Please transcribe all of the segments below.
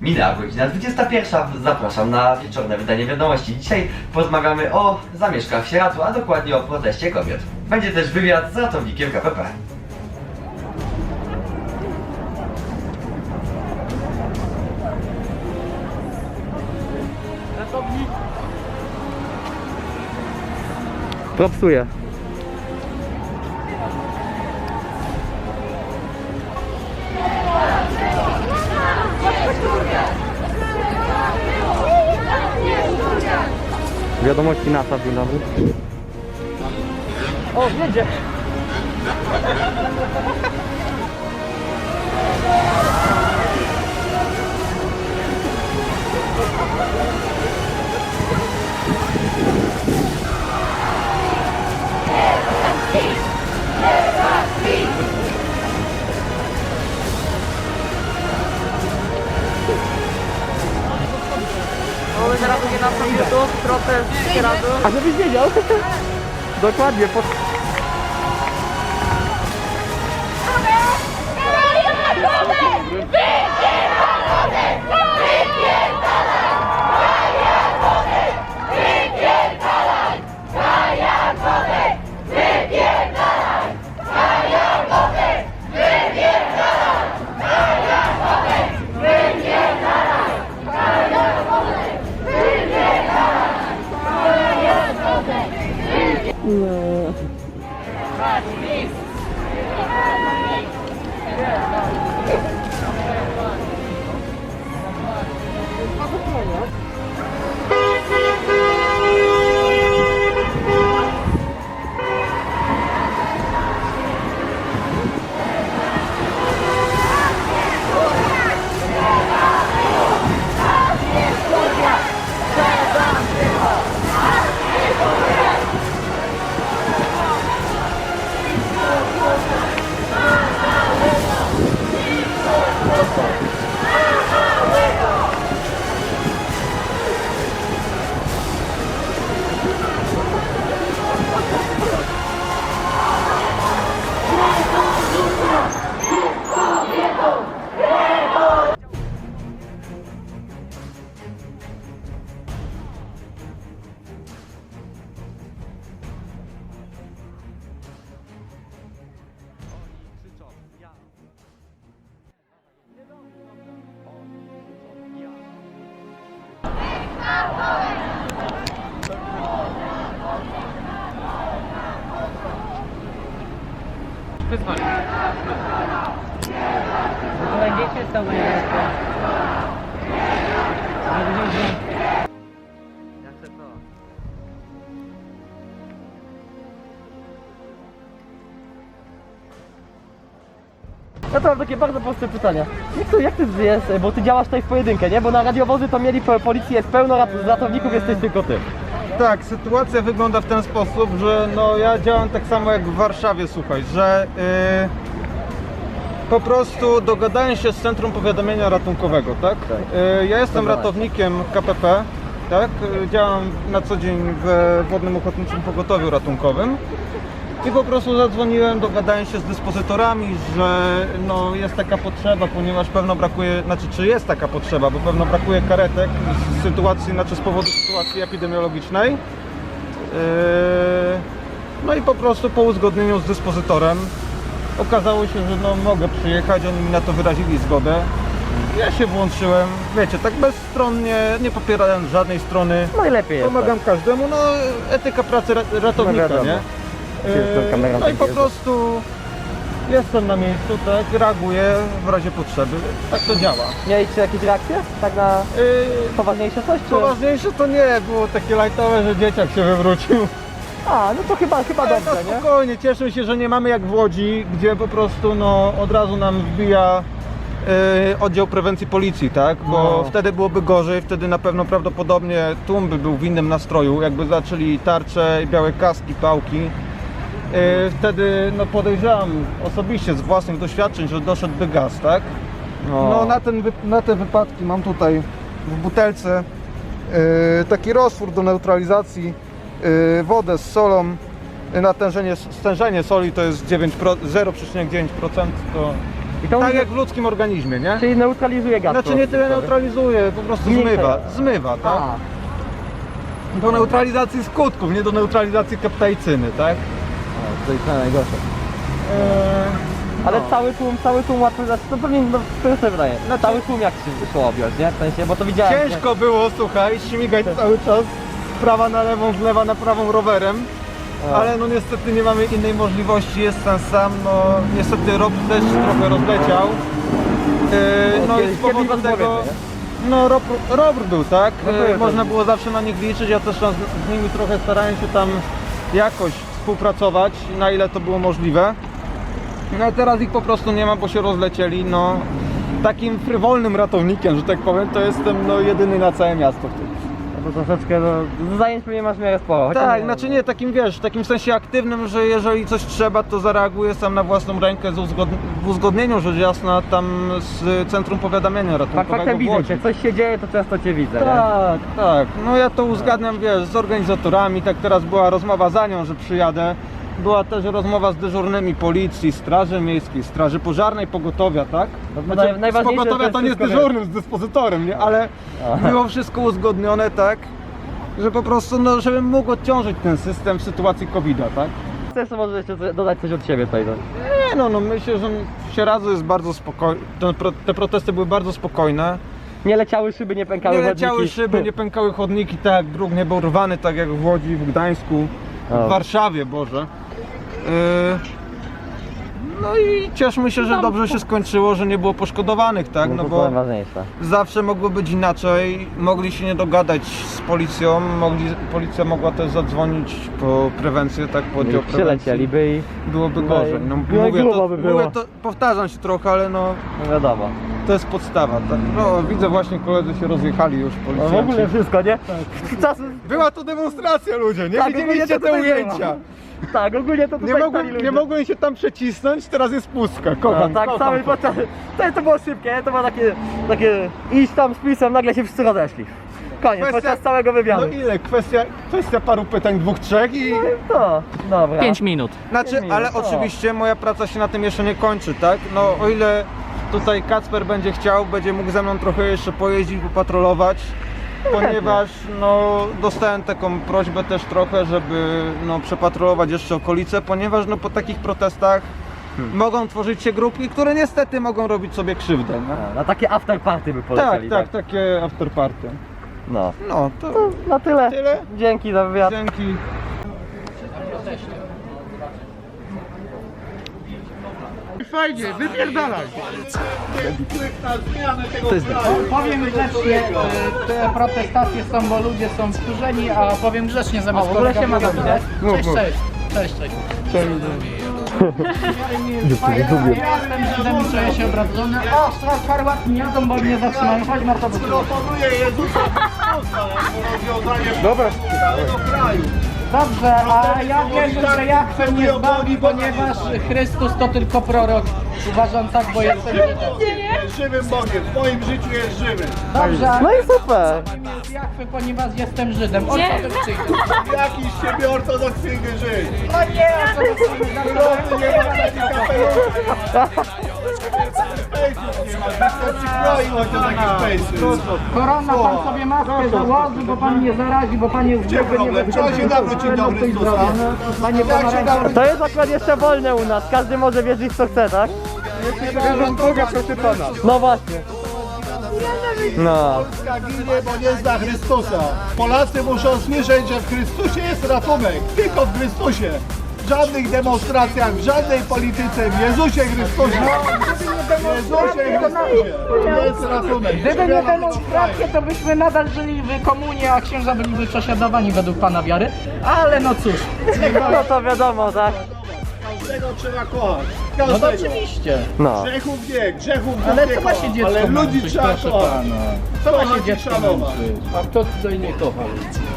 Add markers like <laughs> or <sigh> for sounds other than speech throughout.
Minęła godzina 21. Zapraszam na wieczorne wydanie wiadomości. Dzisiaj porozmawiamy o zamieszkach w Sieratu, a dokładnie o proteście kobiet. Będzie też wywiad z ratownikiem KPP. Propsuje. Wiadomości NASA, dzień dobry. O, jedzie! Na naszym YouTube, protest Sieradu. A żebyś wiedział! <laughs> Dokładnie, pod... Będziecie z tobą Ja to mam takie bardzo proste pytania. Jak, to, jak ty żyjesz, bo ty działasz tutaj w pojedynkę, nie? Bo na radiowozy to mieli po- policji jest pełno, rat- z ratowników jesteś tylko ty. Tak, sytuacja wygląda w ten sposób, że no ja działam tak samo jak w Warszawie, słuchaj, że yy, po prostu dogadałem się z Centrum Powiadamiania Ratunkowego, tak? Yy, ja jestem ratownikiem KPP, tak? Yy, działam na co dzień w Wodnym Ochotniczym Pogotowiu Ratunkowym. I po prostu zadzwoniłem, dogadałem się z dyspozytorami, że no jest taka potrzeba, ponieważ pewno brakuje, znaczy czy jest taka potrzeba, bo pewno brakuje karetek z sytuacji, znaczy z powodu sytuacji epidemiologicznej. Yy, No i po prostu po uzgodnieniu z dyspozytorem okazało się, że no mogę przyjechać, oni mi na to wyrazili zgodę. Ja się włączyłem, wiecie, tak bezstronnie, nie popierając żadnej strony. Najlepiej jest. Pomagam każdemu, no etyka pracy ra- ratownika, No nie? No i po prostu jestem na miejscu, tak, reaguję w razie potrzeby. Tak to działa. Mieliście jakieś reakcje? Tak na Yy, poważniejsze coś? Czy... poważniejsze to nie, było takie lajtowe, że dzieciak się wywrócił. A, no to chyba, chyba Ale dobrze, no nie? spokojnie, cieszę się, że nie mamy jak w Łodzi, gdzie po prostu no, od razu nam wbija yy, oddział prewencji policji, tak? Bo No. wtedy byłoby gorzej, wtedy na pewno prawdopodobnie tłum by był w innym nastroju, jakby zaczęli tarcze, białe kaski, pałki. Yy, wtedy no, podejrzewam osobiście z własnych doświadczeń, że doszedłby gaz, tak? No na, ten, wy- na te wypadki mam tutaj w butelce yy, taki roztwór do neutralizacji, yy, wodę z solą, natężenie, stężenie soli to jest 9 pro- 0,9% to I to Tak jak w ludzkim organizmie, nie? Czyli neutralizuje gaz. Znaczy nie tyle neutralizuje, po prostu Zmniejsza zmywa, ją. zmywa, tak? A, Do neutralizacji skutków, nie do neutralizacji kaptajcyny, tak? To jest najgorsze. Ale no. cały tłum, cały tłum łatwo, znaczy to pewnie, no wydaje. Znaczy- Cały tłum jak się szło objąć, nie? W sensie, bo to widziałem. nie? Ciężko było, słuchaj, śmigać cały czas z prawa na lewą, z lewa na prawą rowerem. O. Ale no niestety nie mamy innej możliwości, jestem sam, no niestety rob też trochę rozleciał. Eee, no i z powodu was tego, no rob, robr był, tak? No Eee, Można tak. było zawsze na nich liczyć, ja też tam z, z nimi trochę starałem się tam jakoś współpracować, na ile to było możliwe. No teraz ich po prostu nie ma, bo się rozlecieli, no takim frywolnym ratownikiem, że tak powiem, to jestem no jedyny na całe miasto w tym. To troszeczkę, no, zajęć pewnie masz w miarę sporo. chociaż Tak, nie- znaczy nie takim wiesz, w takim sensie aktywnym, że jeżeli coś trzeba, to zareaguję sam na własną rękę z uzgod... w uzgodnieniu rzecz jasna tam z Centrum Powiadamiania Fakt Ratunkowego faktem w widzę Łodzi. cię, coś się dzieje, to często cię widzę, nie? Tak, tak. No ja to uzgadniam, wiesz, z organizatorami, tak teraz była rozmowa za nią, że przyjadę. Była też rozmowa z dyżurnymi policji, straży miejskiej, straży pożarnej, pogotowia, tak? No, naj- z najważniejsze, pogotowia to nie z wszystko dyżurnym, z dyspozytorem, nie? Ale było wszystko uzgodnione, tak? Że po prostu, no, żebym mógł odciążyć ten system w sytuacji COVID-a, tak? Chcesz może jeszcze co- dodać coś od siebie tutaj, no. Nie no, no myślę, że w Sieradzu jest bardzo spokojne, te protesty były bardzo spokojne. Nie leciały szyby, nie pękały Nie leciały chodniki. szyby, nie pękały chodniki, tak dróg nie był rwany, tak jak w Łodzi, w Gdańsku, O. w Warszawie, Boże. Yy, No i cieszmy się, że dobrze się skończyło, że nie było poszkodowanych, tak? No to bo najważniejsze. zawsze mogło być inaczej, mogli się nie dogadać z policją, mogli, policja mogła też zadzwonić po prewencję, tak? Po oddział prewencji. Przylecieliby i Byłoby No i- gorzej. No, no i mówię, grubo to, by było. mówię to, powtarzam się trochę, ale no no wiadomo. to jest podstawa. Tak? No widzę właśnie koledzy się rozjechali już No policjanci. w ogóle wszystko, nie? <laughs> Czas, Była to demonstracja ludzie, nie Tak, widzieliście to te ujęcia. Tak, ogólnie to tutaj Nie mogłem, nie mogłem się tam przecisnąć, teraz jest pustka. No, Kocham, tak, kocham cały to. podczas, to, to było szybkie, to było takie, takie iść tam z pisem, nagle się wszyscy rozeszli. Koniec, Kwestia- podczas całego wywiadu. No ile? Kwestia, kwestia paru pytań, dwóch, trzech i... No, dobra. 5 minut. Znaczy, minut, ale oczywiście moja praca się na tym jeszcze nie kończy, tak? No o ile tutaj Kacper będzie chciał, będzie mógł ze mną trochę jeszcze pojeździć, popatrolować. Ponieważ no, dostałem taką prośbę też trochę, żeby no, przepatrolować jeszcze okolice, ponieważ no, po takich protestach Hmm. mogą tworzyć się grupki, które niestety mogą robić sobie krzywdę. No? A, Na takie after party by Tak, polecieli. tak, takie afterparty. No. No, to To na tyle. tyle. Dzięki za wywiad. Dzięki. Powiem grzecznie, e, te protestacje są, bo ludzie są wkurzeni, a powiem grzecznie zamiast O, w ogóle się ma mówię, widać. Cześć, cześć. Cześć, cześć. A ja, a ja jestem Żydem i czuję się obrażony. O, karłatni jadą, bo mnie zatrzymają. Chodź Marta do tyłu. Dobrze, a ja wierzę, że ja chcę mnie zbawi, ponieważ Chrystus to tylko prorok. Uważam tak, bo jestem Żydem. żywym Bogiem. W moim życiu jest żywy. Dobrze, No i super. Jachwy, ponieważ jestem Żydem. Ortodoksyjny. Jakiś z ciebie ortodoksyjny Żyd. O nie, ortodoksyjny. Ty nie masz takich kapeluszy. <laughs> Korona, pan sobie maskę założy, bo pan nie zarazi, bo pan jest Gdzie problem? Trzeba się nawrócić do Chrystusa. Panie? To jest akurat jeszcze wolne u nas. Każdy może wierzyć w co chce, tak? Boga proszę pana. No właśnie. No. Polska ginie, bo nie zna Chrystusa. Polacy muszą słyszeć, że w Chrystusie jest ratunek. Tylko w Chrystusie. W żadnych demonstracjach, w żadnej polityce, w Jezusie Chrystusie. W Jezusie Chrystusie. Jest ratunek. Gdyby nie Przemiana demonstracje, to byśmy nadal żyli w komunie, a księża byliby prześladowani według pana wiary. Ale no cóż, No to wiadomo, tak? Każdego trzeba kochać. no to Każdego. oczywiście. No. Grzechów nie, grzechów Ale nie co ma się dziecko Ale ludzi męczyć, trzeba proszę kochać. pana? Co ma Kochać się i dziecko szanować. męczyć? A kto tutaj nie kocha?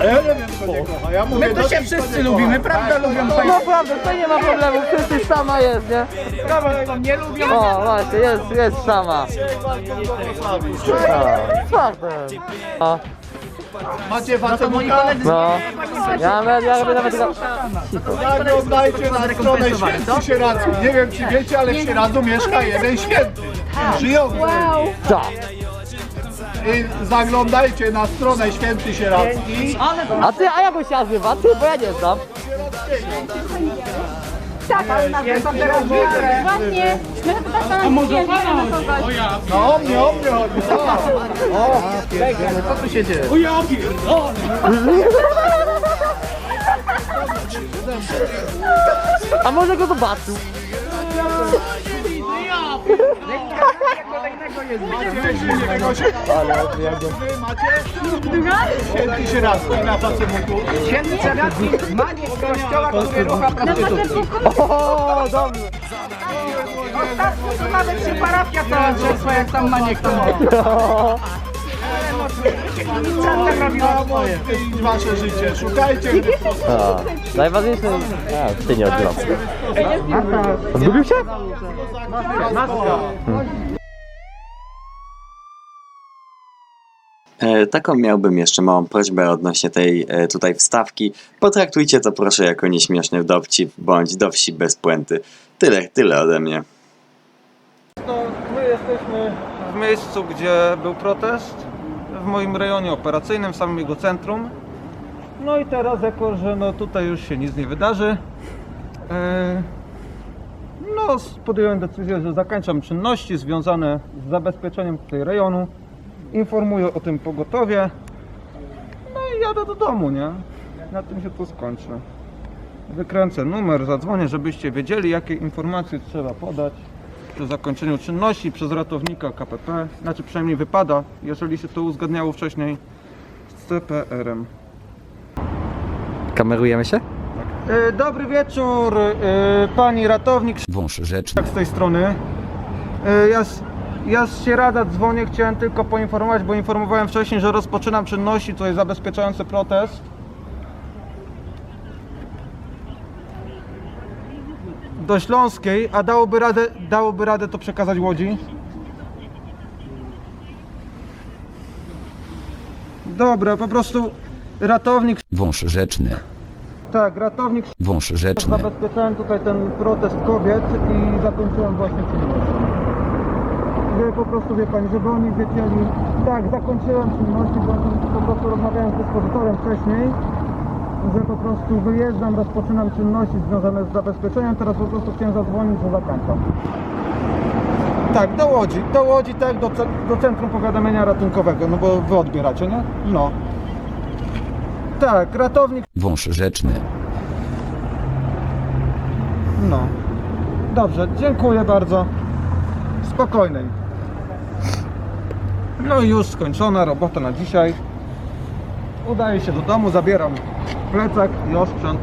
A ja nie wiem, kto nie kocha. Ja mówię My do to się tych, kto wszyscy nie lubimy, kocha. prawda? Lubią No państwo. prawda, to nie ma problemu. Wszyscy sama jest, nie? Prawo nie lubią. O, właśnie, jest, jest sama. Walczą błogosławi. O, czwarte. O. Macie Facebooka? No. Ja, nawet- ja robię nawet... Zaglądajcie na stronę Święty Sieradzu. Nie wiem czy wiecie, ale w Sieradzu mieszka jeden święty. Żyjący. Co? I zaglądajcie na stronę Święty Sieradzki. A ty, a jak on się nazywa? Ty, bo ja nie znam. Ładnie. Może to tak samo może pana No o mnie, o mnie chodzi. A może go zobaczył? Tego się- Wy macie? Święty Sieradzki na Facebooku. Święty Sieradzki, maniek kościoła, który rucha prostytutki. O, dobrze. To nawet się parafia cała trzęsła, jak tam maniek to <laughs> Czarnek robiła swoje. Wasze życie. Szukajcie. A, najważniejsze... A, ty nie odgrał. Zgubił się? E, Taką miałbym jeszcze małą prośbę odnośnie tej e, tutaj wstawki. Potraktujcie to proszę jako nieśmieszny dowcip bądź dowsip bez puenty. Tyle, tyle ode mnie. No, my jesteśmy w miejscu, gdzie był protest, w moim rejonie operacyjnym, w samym jego centrum. No i teraz, jako że no, tutaj już się nic nie wydarzy, e, no, podjąłem decyzję, że zakończam czynności związane z zabezpieczeniem tutaj rejonu. Informuję o tym pogotowie. No i jadę do domu, nie? Na tym się to skończy. Wykręcę numer, zadzwonię, żebyście wiedzieli, jakie informacje trzeba podać przy zakończeniu czynności przez ratownika KPP. Znaczy przynajmniej wypada, jeżeli się to uzgadniało wcześniej z CPR-em. Kamerujemy się? E, Dobry wieczór, e, pani ratownik Wąż rzeczny. z tej strony. E, Ja z, ja z Sierada dzwonię, chciałem tylko poinformować, bo informowałem wcześniej, że rozpoczynam czynności tutaj zabezpieczające protest. Do Śląskiej, a dałoby radę, dałoby radę to przekazać Łodzi? Dobra, po prostu ratownik, Wąż rzeczny. tak, ratownik Wąż rzeczny. Zabezpieczałem tutaj ten protest kobiet i zakończyłem właśnie czynności. Żeby po prostu, wie Pani, żeby oni wiedzieli, tak, zakończyłem czynności, bo po prostu rozmawiałem z dyspozytorem wcześniej, że po prostu wyjeżdżam, rozpoczynam czynności związane z zabezpieczeniem, teraz po prostu chciałem zadzwonić, że zakończam. Tak, do Łodzi, do Łodzi, tak, do, do Centrum Powiadamiania Ratunkowego, no bo Wy odbieracie, nie? No. Tak, ratownik Wąż rzeczny. No. Dobrze, dziękuję bardzo. Spokojnej. No i już skończona robota na dzisiaj. Udaję się do domu, zabieram plecak i osprzęt.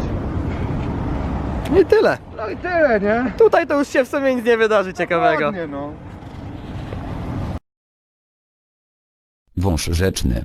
I tyle. No i tyle, nie? Tutaj to już się w sumie nic nie wydarzy ciekawego. Ładnie, no. Wąż rzeczny.